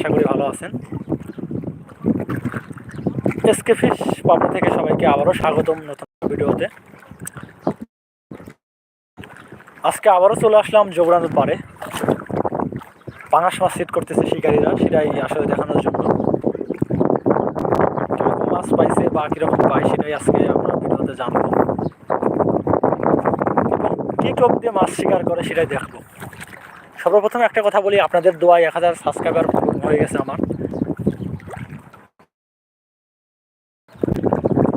আশা করি ভালো আছেন। এসকে ফিশ পক্ষ থেকে সবাইকে আবারও স্বাগতম নতুন ভিডিওতে। আজকে আবারও চলে আসলাম যোগরানোর পারে পাঙাশ মাছ সেট করতেছে শিকারীরা, সেটাই আসলে দেখানোর জন্য। কীরকম মাছ পাইছে বা কীরকম পায় সেটাই আজকে আমরা ভিডিওতে জানব। এবং কী টোপ দিয়ে মাছ শিকার করে সেটাই দেখব। সর্বপ্রথম একটা কথা বলি, আপনাদের দোয়ায় এক হাজার সাবস্ক্রাইবার হয়ে গেছে আমার।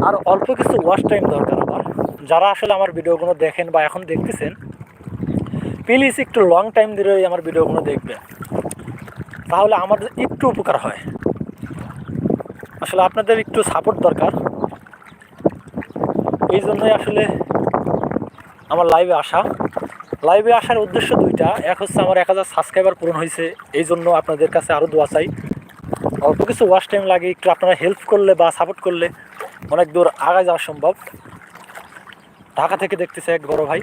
আর অল্প কিছু ওয়াচ টাইম দরকার আমার। যারা আসলে আমার ভিডিওগুলো দেখেন বা এখন দেখতেছেন প্লিজ একটু লং টাইম ধরে আমার ভিডিওগুলো দেখবেন। তাহলে আমাদের একটু উপকার হয়। আসলে আপনাদের একটু সাপোর্ট দরকার। এই জন্যই আসলে আমার লাইভে আসা। লাইভে আসার উদ্দেশ্য দুইটা। এক হচ্ছে আমার এক হাজার সাবস্ক্রাইবার পূরণ হয়েছে, এই জন্য আপনাদের কাছে আরও দোয়া চাই। অল্প কিছু ওয়াশ টাইম লাগে, একটু আপনারা হেল্প করলে বা সাপোর্ট করলে অনেক দূর আগায় যাওয়া সম্ভব। ঢাকা থেকে দেখতেছে এক বড় ভাই।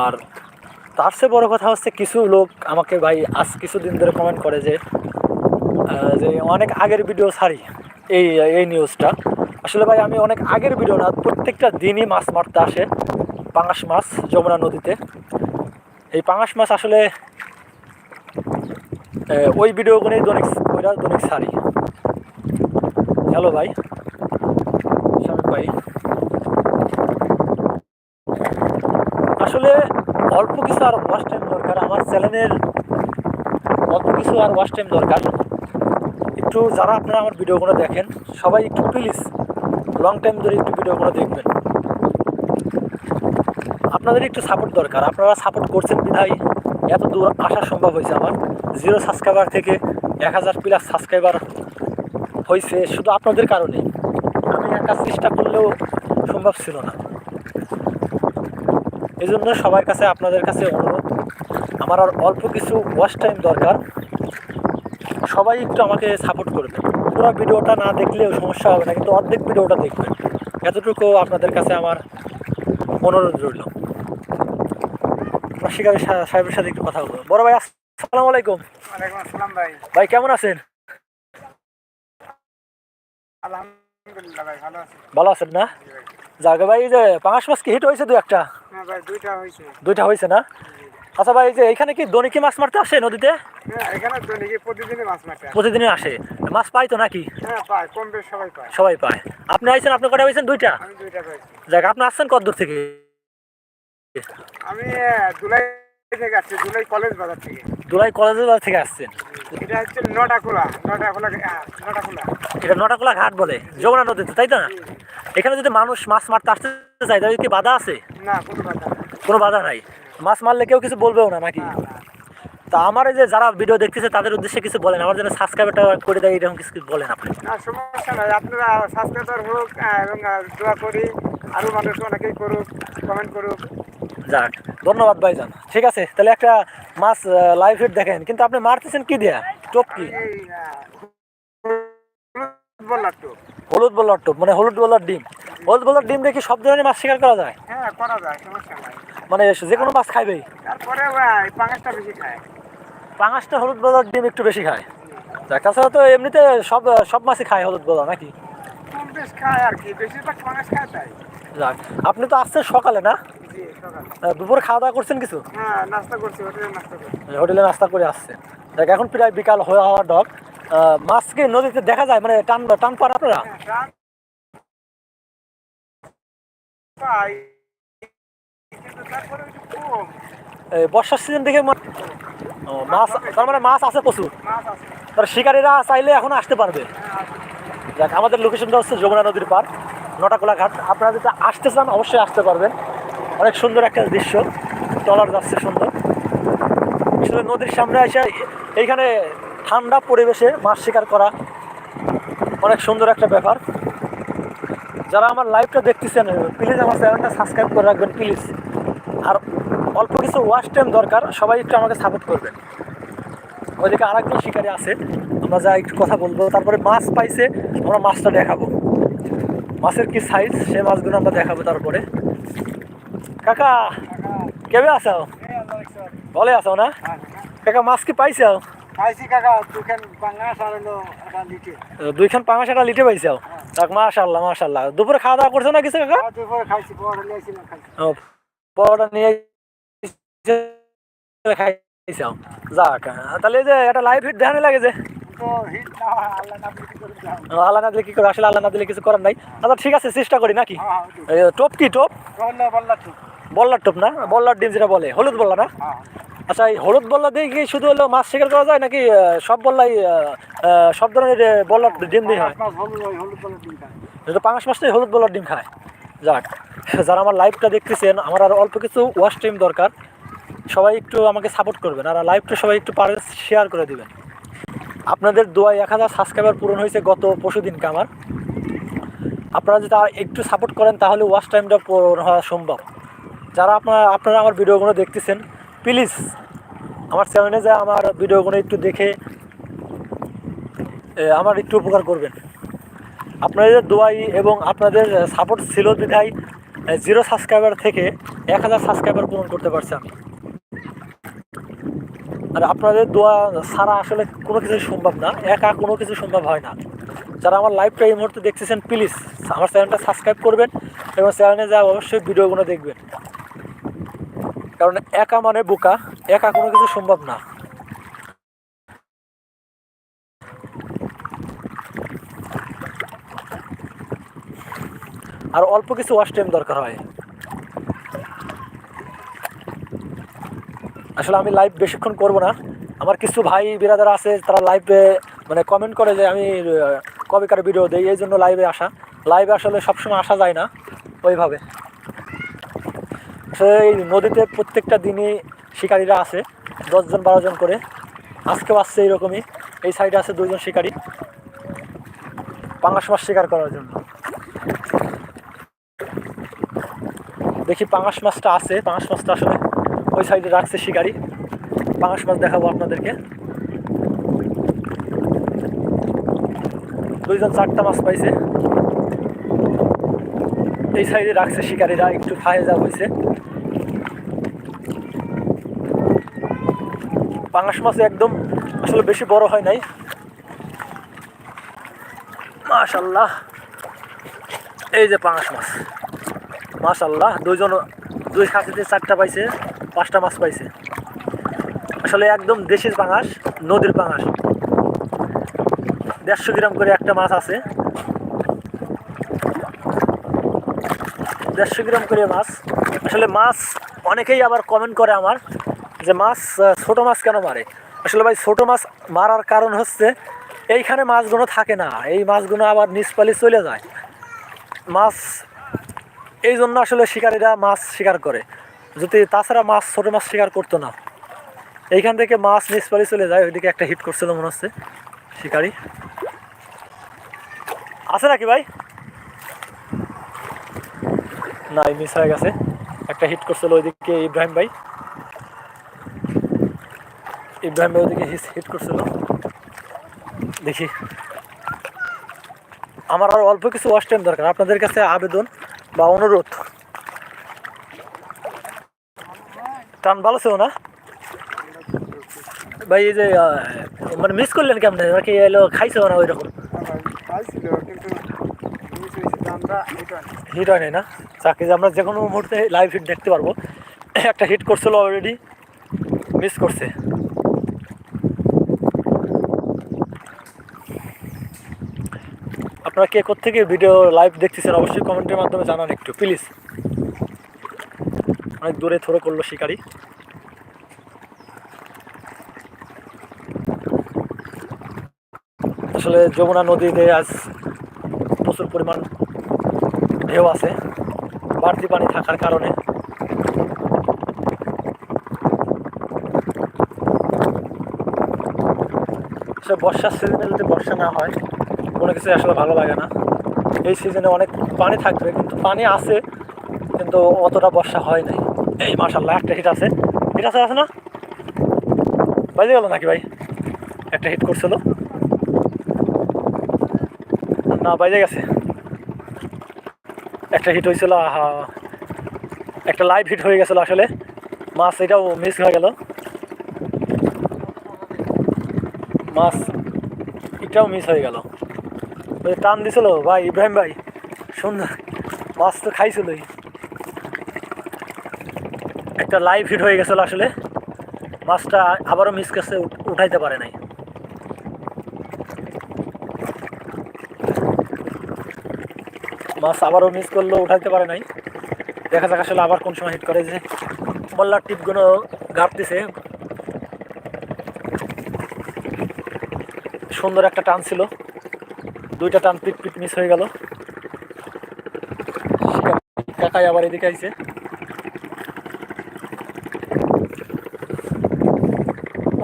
আর তার চেয়ে বড় কথা হচ্ছে কিছু লোক আমাকে ভাই আজ কিছুদিন ধরে কমেন্ট করে যে যে অনেক আগের ভিডিও ছাড়ি এই এই নিউজটা আসলে ভাই আমি অনেক আগের ভিডিও না, প্রত্যেকটা দিনই মাছ মারতে আসে। পাঙাশ মাছ যমুনা নদীতে। এই পাঙাশ মাছ আসলে ওই ভিডিওগুলোই দৈনিক ওইটা দৈনিক ছাড়ি হ্যালো ভাই। ভাই। আসলে অল্প কিছু আর ওয়াশ টাইম দরকার। আমার চ্যানেলের অল্প কিছু আর ওয়াশ টাইম দরকার। একটু যারা আপনারা আমার ভিডিওগুলো দেখেন, সবাই একটু প্লিজ লং টাইম ধরে একটু ভিডিওগুলো দেখবেন। আপনাদের একটু সাপোর্ট দরকার। আপনারা সাপোর্ট করছেন বিধায় এত দূর আসা সম্ভব হয়েছে আমার। জিরো সাবস্ক্রাইবার থেকে এক হাজার প্লাস সাবস্ক্রাইবার হয়েছে শুধু আপনাদের কারণে। আমি একা চেষ্টা করলেও সম্ভব ছিল না। এই জন্য সবার কাছে আপনাদের কাছে অনুরোধ, আমার আর অল্প কিছু ওয়াচ টাইম দরকার। সবাই একটু আমাকে সাপোর্ট করবে পুরো ভিডিওটা না দেখলেও সমস্যা হবে না, কিন্তু অর্ধেক ভিডিওটা দেখবেন। এতটুকু আপনাদের কাছে আমার অনুরোধ রইল। আমার সাহেবের সাথে একটু কথা বলব। বড় ভাই আসসালামু আলাইকুম। ওয়ালাইকুম আসসালাম ভাই। ভাই কেমন আছেন? আলহামদুলিল্লাহ ভাই ভালো আছি। ভালো আছেন না? যাকে ভাই যে পাঁচ মাস কি হিট হয়েছে দু একটা? হ্যাঁ ভাই দুইটা হয়েছে। দুইটা হয়েছে না? আচ্ছা ভাই যে এখানে কি দনিকি মাছ মারতে আসে নদীতে? হ্যাঁ এখানে দৈনিক প্রতিদিনই মাছ মারতে আসে। প্রতিদিনই আসে। মাছ পাই তো নাকি? হ্যাঁ পায় কম বেশ সবাই পায়। সবাই পায়। আপনি আইছেন আপনি কটা পাইছেন? দুইটা? আমি দুইটা পাইছি। যাক আপনি আসছেন কত দূর থেকে? আমি দুলাই থেকে আসছি দুলাই কলেজ বাজার থেকে। দুলাই কলেজের বাজার থেকে আসছেন? এটা হচ্ছে নটা খোলা নটা খোলা এটা নটাকোলা ঘাট বলে যমুনা নদীতে তাই তো না? এখানে যদি মানুষ মাছ মারতে আসতে চায় তাহলে কি বাধা আছে? না কোনো না কোনো বাধা নাই? মাছ মারলে কেউ কিছু বলবেও না নাকি। তা আমার এই যে যারা ভিডিও দেখতেছে তাদের উদ্দেশ্যে কিছু বলেন। আমার জন্য সাবস্ক্রাইবটা করে দেয় এরকম কিছু বলেন আপনি। না সমস্যা নাই। আপনারা সাবস্ক্রাইবার হোক এবং দোয়া করি। আরও মানুষ অনেকেই করুক কমেন্ট করুক। যাক ধন্যবাদ ভাইজান। ঠিক আছে তাহলে একটা মাছ লাইভ হিট দেখেন। কিন্তু আপনি মারতেছেন কি দিয়া? টোপ কি? হলুদ বলার টোপ মানে হলুদ বলার ডিম। হলুদ বলার ডিম দেখি সব ধরনের মাছ শিকার করা যায়? হ্যাঁ করা যায় সমস্যা নাই। মানে যে কোনো মাছ তারপরে ভাই পাঙাশটা বেশি খায়। পাঙাশটা হলুদ বলার ডিম একটু বেশি খায়। যাক তাছাড়া তো এমনিতে সব সব মাছই খায় হলুদ বলা নাকি? কম বেশ খায় আর কি বেশিরভাগ পাঙাশ খায় তাই। যাক আপনি তো আসছেন সকালে না? দুপুরে খাওয়া দাওয়া করছেন কিছু? হ্যাঁ হোটেলে নাস্তা করে আসছে দেখ এখন প্রায় বিকাল হয়ে হওয়ার ডক মাছ কি নদীতে দেখা যায় মানে টান টান পার আপনারা? হ্যাঁ বর্ষার সিজন দেখে মনে- মাছ তার মানে মাছ আছে প্রচুর। তার শিকারীরা চাইলে এখন আসতে পারবে। হ্যাঁ দেখ আমাদের লোকেশনটা হচ্ছে যমুনা নদীর পার নটাকোলা ঘাট আপনারা যদি আসতে চান, অবশ্যই আসতে পারবেন। অনেক সুন্দর একটা দৃশ্য। টলার যাচ্ছে সুন্দর। আসলে নদীর সামনে এসে এইখানে ঠান্ডা পরিবেশে মাছ শিকার করা অনেক সুন্দর একটা ব্যাপার। যারা আমার লাইভটা দেখতেছেন প্লিজ আমার চ্যানেলটা সাবস্ক্রাইব করে রাখবেন প্লিজ আর অল্প কিছু ওয়াশ টাইম দরকার, সবাই একটু আমাকে সাপোর্ট করবেন। ওইদিকে আরেকজন শিকারী আছে, আমরা যা একটু কথা বলব, তারপরে মাছ পাইছে, আমরা মাছটা দেখাবো। মাছের কি সাইজ সে মাছগুলো আমরা দেখাবো তারপরে। কাকা কেবে আসাও বলে আসাও না? হ্যাঁ, কাকা মাছ কি পাইছাও হ্যাঁ। খাইছি কাকা দুখান বাংলাদেশ আর হলো একটা লিটে। দুইখান পাঙাশ একটা লিটে পাইছাও যাক মাশাল্লাহ মাশাল্লাহ দুপুরে খাওয়া দাওয়া করছ না কিছু কাকা? দুপুরে খাইছি পরে লিয়েছিলাম খাইছি। ও, পরোটা নিয়ে খাইছাও যাক তাহলে যে একটা লাইভ হিট দেখানো লাগে যে। হয় আল্লাহ না বিক্রি করে দাও আল্লাহ না দিলে কি করে আসলে আল্লাহ না দিলে কিছু করার নাই। আচ্ছা ঠিক আছে চেষ্টা করি নাকি? হ্যাঁ হ্যাঁ টোপ কি টোপ? বল্লার টোপ। না? বল্লার ডিম যেটা বলে হলুদ বল্লা না? হ্যাঁ আচ্ছা এই হলুদ বল্লা দিয়ে কি শুধু হলো মাছ শিকার করা যায় নাকি সব বল্লাই সব ধরনের বল্লার ডিম দিয়ে হয়? যেটা পাঙাশ মাছটাই হলুদ বল্লার ডিম খায়। যাক যারা আমার লাইভটা দেখতেছেন আমার আর অল্প কিছু ওয়াশ টাইম দরকার। সবাই একটু আমাকে সাপোর্ট করবেন আর লাইভটা সবাই একটু পারে শেয়ার করে দিবেন। আপনাদের দোয়ায় এক হাজার সাবস্ক্রাইবার পূরণ হয়েছে গত পরশু দিনকে আমার। আপনারা যদি একটু সাপোর্ট করেন, তাহলে ওয়াশ টাইমটা পূরণ হওয়া সম্ভব। যারা আপনারা আপনারা আমার ভিডিওগুলো দেখতেছেন প্লিজ আমার চ্যানেলে যা আমার ভিডিওগুলো একটু দেখে আমার একটু উপকার করবেন। আপনাদের দোয়াই এবং আপনাদের সাপোর্ট ছিল বিধায় জিরো সাবস্ক্রাইবার থেকে এক হাজার সাবস্ক্রাইবার পূরণ করতে পারছি আমি। আর আপনাদের দোয়া ছাড়া আসলে কোনো কিছু সম্ভব না, একা কোনো কিছু সম্ভব হয় না। যারা আমার লাইভটা এই মুহূর্তে দেখতেছেন প্লিজ আমার চ্যানেলটা সাবস্ক্রাইব করবেন এবং চ্যানেলে যা অবশ্যই ভিডিওগুলো দেখবেন। কারণ একা মানে বোকা, একা কোনো কিছু সম্ভব না। আর অল্প কিছু ওয়াশ টাইম দরকার হয়। আসলে আমি লাইভ বেশিক্ষণ করব না। আমার কিছু ভাই বিরাদার আছে, তারা লাইভে মানে কমেন্ট করে যে আমি কবেকার ভিডিও দেই, এই জন্য লাইভে আসা। লাইভে আসলে সবসময় আসা যায় না, ওইভাবে। আসলে এই নদীতে প্রত্যেকটা দিনই শিকারীরা আছে দশজন বারোজন করে। আজকেও আসছে এইরকমই, এই সাইডে আছে দুইজন শিকারী। পাঙ্গাস মাছ শিকার করার জন্য। দেখি পাঙাশ মাছটা আছে পাঙাশ মাছটা আসলে ওই সাইডে রাখছে শিকারি। পাঙাশ মাছ দেখাবো আপনাদেরকে। দুইজন চারটা মাছ পাইছে। এই সাইডে রাখছে শিকারিরা, একটু ফায়ে যা হয়েছে পাঙাশ মাছ একদম আসলে বেশি বড় হয় নাই। মাশাল্লাহ। এই যে পাঙাশ মাছ। মাশাল্লাহ, দুইজন, দুই সাথীতে চারটা পাইছে। পাঁচটা মাছ পাইছে। আসলে একদম দেশের পাঙাশ, নদীর পাঙাশ। দেড়শো গ্রাম করে একটা মাছ আছে। দেড়শো গ্রাম করে মাছ। আসলে মাছ অনেকেই আবার কমেন্ট করে আমার যে মাছ ছোট মাছ কেন মারে? আসলে ভাই, ছোট মাছ মারার কারণ হচ্ছে এইখানে মাছগুলো থাকে না। এই মাছগুলো আবার নিচপালি চলে যায়। মাছ, এই জন্য আসলে শিকারীরা মাছ শিকার করে। যদি তাছাড়া মাছ, ছোট মাছ শিকার করতো না। এইখান থেকে মাছ নিচপালি চলে যায়, ওইদিকে একটা হিট করছিল মনে হচ্ছে, শিকারি। আছে নাকি ভাই? না মিস হয়ে গেছে। একটা হিট করছিল ওইদিকে ইব্রাহিম ভাই। ইব্রাহিম ভাই ওইদিকে হিট করছিল। দেখি। আমার আর অল্প কিছু ওয়াশ টাইম দরকার। আপনাদের কাছে আবেদন বা অনুরোধ। টান ভালো ছিল না? ভাই, এই যে মানে মিস করলেন কেমন? নাকি এলো খাইছো না ওই রকম হিট হয় না? চাকরি আমরা যে কোনো মুহূর্তে লাইভ হিট দেখতে পারব। একটা হিট করছিল অলরেডি মিস করছে। আপনারা কে থেকে ভিডিও লাইভ দেখতেছেন, অবশ্যই কমেন্টের মাধ্যমে জানান একটু প্লিজ অনেক দূরে থ্রো করল শিকারি। আসলে যমুনা নদীতে আজ প্রচুর পরিমাণ ঢেউ আছে, বাড়তি পানি থাকার কারণে। বর্ষার সিজনে যদি বর্ষা না হয়, কোনো কিছু আসলে ভালো লাগে না। এই সিজনে অনেক পানি থাকবে, কিন্তু পানি আছে, কিন্তু অতটা বর্ষা হয় নাই। এই মাসাল্লাহ একটা হিট আছে। হিট আছে আছে না? বাজে গেল নাকি ভাই? একটা হিট করছিল। না, বাইরে গেছে। একটা হিট হয়েছিল আহা। একটা লাইভ হিট হয়ে গেছিল আসলে। মাছ এটাও মিস হয়ে গেল। মাছ এটাও মিস হয়ে গেল। টান দিছিল, ভাই, ইব্রাহিম ভাই। সুন্দর মাছ তো খাইছিলই। একটা লাইভ হিট হয়ে গেছিল আসলে। মাছটা আবারও মিস করছে উঠাইতে পারে নাই। মাছ আবারও মিস করল, উঠাইতে পারে নাই। দেখা যাক আসলে আবার কোন সময় হিট করে। যে মোল্লার টিপগুলো গাপতেছে সুন্দর একটা টান ছিল। দুইটা টান পিট পিট মিস হয়ে গেল। কাকাই আবার এদিকে আইছে।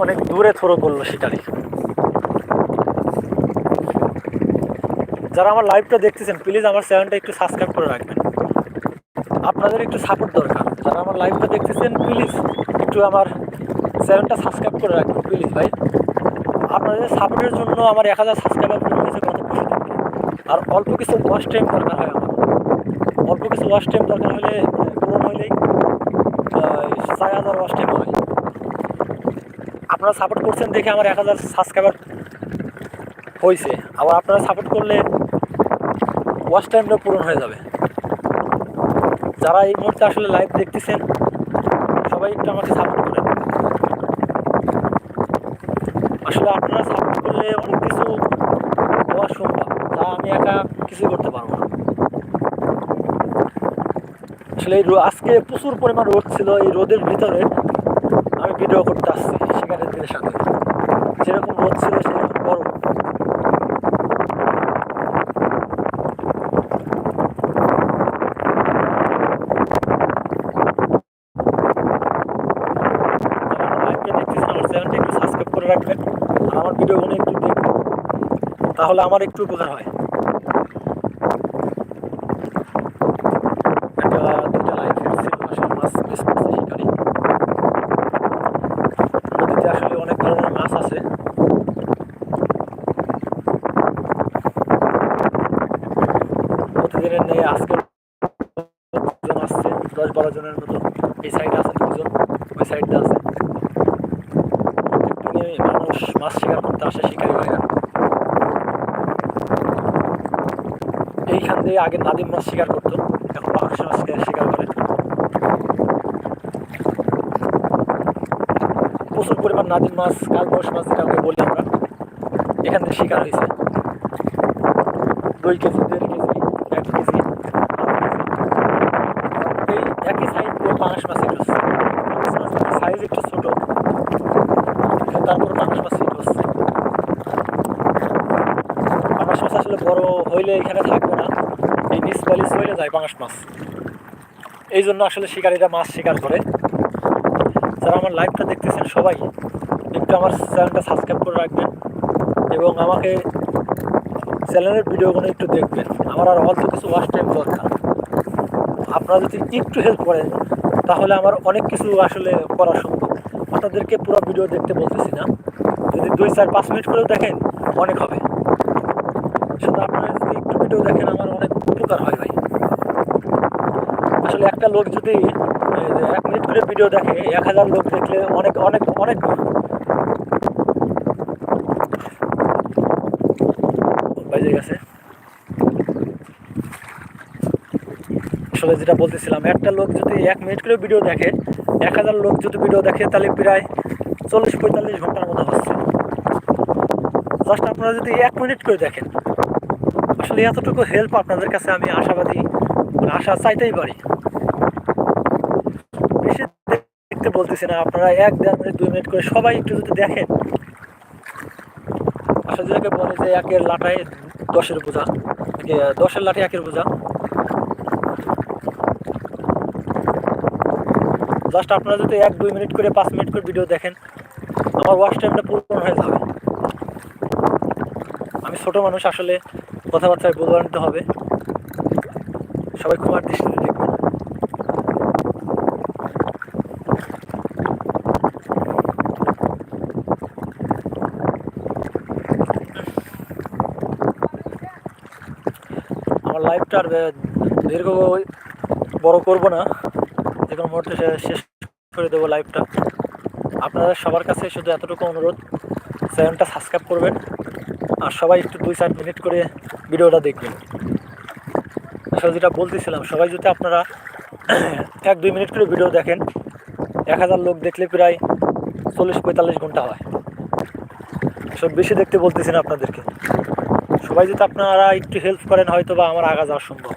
অনেক দূরে থ্রো করল শিকারি। যারা আমার লাইভটা দেখতেছেন প্লিজ আমার চ্যানেলটা একটু সাবস্ক্রাইব করে রাখবেন। আপনাদের একটু সাপোর্ট দরকার। যারা আমার লাইভটা দেখতেছেন প্লিজ একটু আমার চ্যানেলটা সাবস্ক্রাইব করে রাখবেন প্লিজ ভাই। আপনাদের সাপোর্টের জন্য আমার এক হাজার সাবস্ক্রাইবার হয়েছে কত আর অল্প কিছু ওয়াশ টাইম দরকার হয় আমার। অল্প কিছু ওয়াশ টাইম দরকার হলে পূরণ চার হাজার ওয়াশ টাইম হয়। আপনারা সাপোর্ট করছেন দেখে আমার এক হাজার সাবস্ক্রাইবার হয়েছে আবার আপনারা সাপোর্ট করলে ওয়াচ টাইমটা পূরণ হয়ে যাবে। যারা এই মুহূর্তে আসলে লাইভ দেখতেছেন, সবাই একটু আমাকে সাপোর্ট করেন। আসলে আপনারা সাপোর্ট করলে অনেক কিছু হওয়া সম্ভব তা আমি একা কিছু করতে পারব না। আসলে আজকে প্রচুর পরিমাণ রোদ ছিল, এই রোদের ভিতরে আমি ভিডিও করতে আসছি শিকারীদের সাথে। যেরকম রোদ ছিল সেরকম গরম করে রাখবেন আমার তাহলে আমার একটু উপকার হয় একটা দুইটা লাইভ ছিল আসলে মাছ মিস করছে শিকারি নদীতে আসলে অনেক ধরনের মাছ আছে প্রতিদিনের নেই আজকে জন আসছে দশ বারো জনের মতো এই সাইডে আছে দুজন, ওই সাইডটা আছে। মানুষ মাছ শিকার করতে আসে শিকারি ভাইরা এইখান দিয়ে আগে নাদিম মাছ শিকার করতো, এখন পাঁচশো মাছ শিকার করে। প্রচুর পরিমাণ নাদিম মাছ কাল কালবস মাছ যেটাকে বলি আমরা, এখান থেকে শিকার হয়েছে। দুই কেজি, দেড় কেজি, এক কেজি। একই সাইজ দিয়ে পাঙাশ মাছ একটু সাইজ একটু ছোট। তারপর পাঙাশ মাছ একটু হচ্ছে পাঙাশ মাছ আসলে বড় হইলে এখানে থাকবে না। এই নিচ বালিশ হইলে যায় পাঙাশ মাছ। এই জন্য আসলে শিকারীরা মাছ শিকার করে। যারা আমার লাইভটা দেখতেছেন সবাই, একটু আমার চ্যানেলটা সাবস্ক্রাইব করে রাখবেন এবং আমাকে চ্যানেলের ভিডিওগুলো একটু দেখবেন। আমার আর অল্প কিছু ওয়াচ টাইম দরকার। আপনারা যদি একটু হেল্প করেন, তাহলে আমার অনেক কিছু আসলে করা সম্ভব। আপনাদেরকে পুরো ভিডিও দেখতে বলতেছি না। যদি দুই চার পাঁচ মিনিট করেও দেখেন, অনেক হবে। শুধু আপনারা যদি একটু ভিডিও দেখেন, আমার অনেক উপকার হয় ভাই। আসলে একটা লোক যদি এক মিনিট করে ভিডিও দেখে, এক হাজার লোক দেখলে অনেক অনেক অনেক। বেজে গেছে। আসলে যেটা বলতেছিলাম, একটা লোক যদি এক মিনিট করে ভিডিও দেখে, এক হাজার লোক যদি ভিডিও দেখে, তাহলে প্রায় চল্লিশ পঁয়তাল্লিশ ঘণ্টার মতো হচ্ছে। জাস্ট আপনারা যদি এক মিনিট করে দেখেন, আসলে এতটুকু হেল্প আপনাদের কাছে আমি আশাবাদী মানে আশা চাইতেই পারি। বেশি দেখতে বলতেছি না, আপনারা এক দেড় মিনিট, দুই মিনিট করে সবাই একটু যদি দেখেন, আসলে যেটাকে বলে যে একের লাটায় দশের বোঝা দশের লাঠি একের বোঝা জাস্ট আপনারা যদি এক, দুই মিনিট করে, পাঁচ মিনিট করে ভিডিও দেখেন, আমার ওয়াচ টাইমটা পূরণ হয়ে যাবে। আমি ছোট মানুষ, আসলে কথাবার্তায় বলবার নিতে হবে। সবাই ক্ষমার দৃষ্টিতে দেখবেন আমার লাইফটা আর দীর্ঘ বড় করব না। কোনো মুহূর্তে শেষ করে দেবো লাইফটা আপনাদের সবার কাছে শুধু এতটুকু অনুরোধ, চ্যানেলটা সাবস্ক্রাইব করবেন আর সবাই একটু দুই চার মিনিট করে ভিডিওটা দেখবেন। আসলে যেটা বলতেছিলাম, সবাই যদি আপনারা এক দুই মিনিট করে ভিডিও দেখেন, এক হাজার লোক দেখলে প্রায় চল্লিশ পঁয়তাল্লিশ ঘণ্টা হয়। সব বেশি দেখতে বলতেছি না আপনাদেরকে। সবাই যদি আপনারা একটু হেল্প করেন হয়তো বা আমার আগা যাওয়া সম্ভব।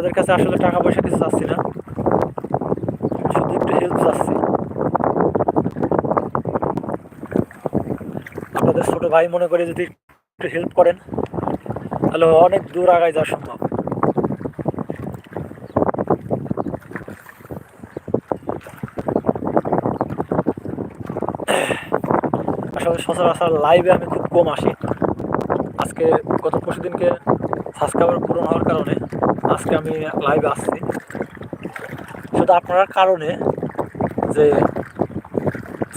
আপনাদের কাছে আসলে টাকা পয়সা কিছু চাচ্ছি না। শুধু একটু হেল্প চাচ্ছি। আপনাদের ছোট ভাই মনে করে যদি একটু হেল্প করেন, তাহলে অনেক দূর আগায় যাওয়া সম্ভব। আসলে সচরাচর লাইভে আমি খুব কম আসি। আজকে গত পরশু দিনকে সাবস্ক্রাইবার পূরণ হওয়ার কারণে আজকে আমি লাইভে আসছি। শুধু আপনার কারণে যে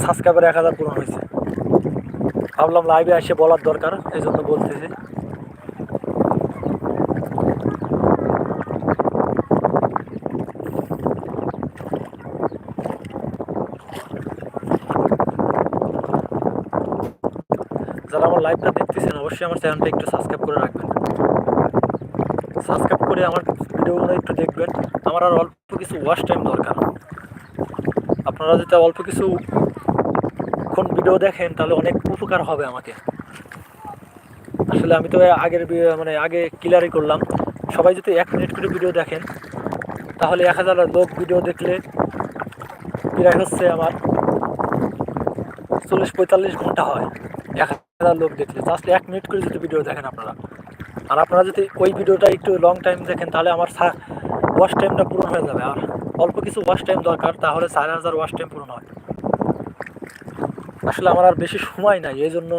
সাবস্ক্রাইবার এক হাজার পূরণ হয়েছে। ভাবলাম লাইভে এসে বলার দরকার এই জন্য বলতেছি। যারা আমার লাইভটা দেখতেছেন, অবশ্যই আমার চ্যানেলটা একটু সাবস্ক্রাইব করে রাখবেন। সাবস্ক্রাইব করে আমার ভিডিওগুলো একটু দেখবেন। আমার আর অল্প কিছু ওয়াশ টাইম দরকার। আপনারা যদি অল্প কিছু কোন ভিডিও দেখেন, তাহলে অনেক উপকার হবে আমাকে। আসলে আমি তো আগের মানে আগে ক্লিয়ারই করলাম। সবাই যদি এক মিনিট করে ভিডিও দেখেন, তাহলে এক হাজার লোক ভিডিও দেখলে প্রায় হচ্ছে আমার চল্লিশ পঁয়তাল্লিশ ঘণ্টা হয়। এক হাজার লোক দেখলে। জাস্ট এক মিনিট করে যদি ভিডিও দেখেন আপনারা। আর আপনারা যদি ওই ভিডিওটা একটু লং টাইম দেখেন, তাহলে আমার ওয়াশ টাইমটা পূরণ হয়ে যাবে। আর অল্প কিছু ওয়াশ টাইম দরকার, তাহলে চার হাজার ওয়াশ টাইম পূরণ হয়। আসলে আমার আর বেশি সময় নাই, এই জন্য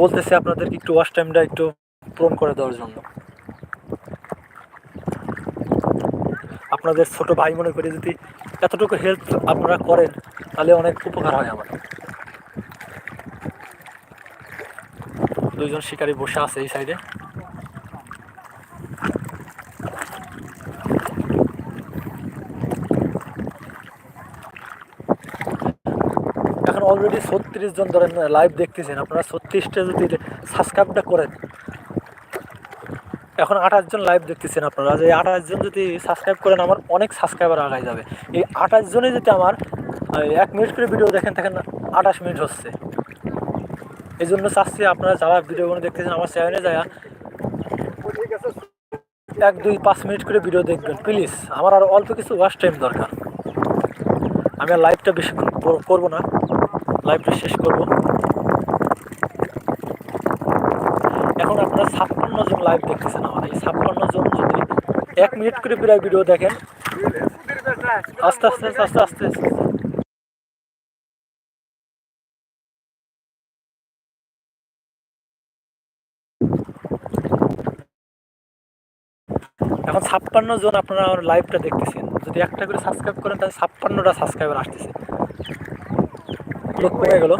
বলতেছি আপনাদেরকে একটু ওয়াশ টাইমটা একটু পূরণ করে দেওয়ার জন্য। আপনাদের ছোট ভাই মনে করে, যদি এতটুকু হেল্প আপনারা করেন, তাহলে অনেক উপকার হয় আমার। দুইজন শিকারী বসে আছে এই সাইডে অলরেডি ছত্রিশ জন ধরেন লাইভ দেখতেছেন। আপনারা ছত্রিশটা যদি সাবস্ক্রাইবটা করেন, এখন আঠাশ জন লাইভ দেখতেছেন আপনারা। যে আঠাশ জন যদি সাবস্ক্রাইব করেন, আমার অনেক সাবস্ক্রাইবার আগায় যাবে। এই আঠাশ জনে যদি আমার এক মিনিট করে ভিডিও দেখেন দেখেন আঠাশ মিনিট হচ্ছে। এই জন্য চাচ্ছি আপনারা যারা ভিডিওগুলো দেখতেছেন, আমার চ্যানেলে যায় এক, দুই, পাঁচ মিনিট করে ভিডিও দেখবেন প্লিজ আমার আর অল্প কিছু ওয়াচ টাইম দরকার। আমি আর লাইভটা কর- করব না। লাইভটা শেষ করব। এখন আপনারা ছাপ্পান্ন জন লাইভ দেখতেছেন আমার এই ছাপ্পান্ন জন যদি এক মিনিট করে প্রায় ভিডিও দেখেন, আস্তে আস্তে আস্তে আস্তে আস্তে। এখন ছাপ্পান্ন জন আপনারা আমার লাইভটা দেখতেছেন। যদি একটা করে সাবস্ক্রাইব করেন, তাহলে ছাপ্পান্নটা সাবস্ক্রাইবার আসতেছে। লোক কমে গেল।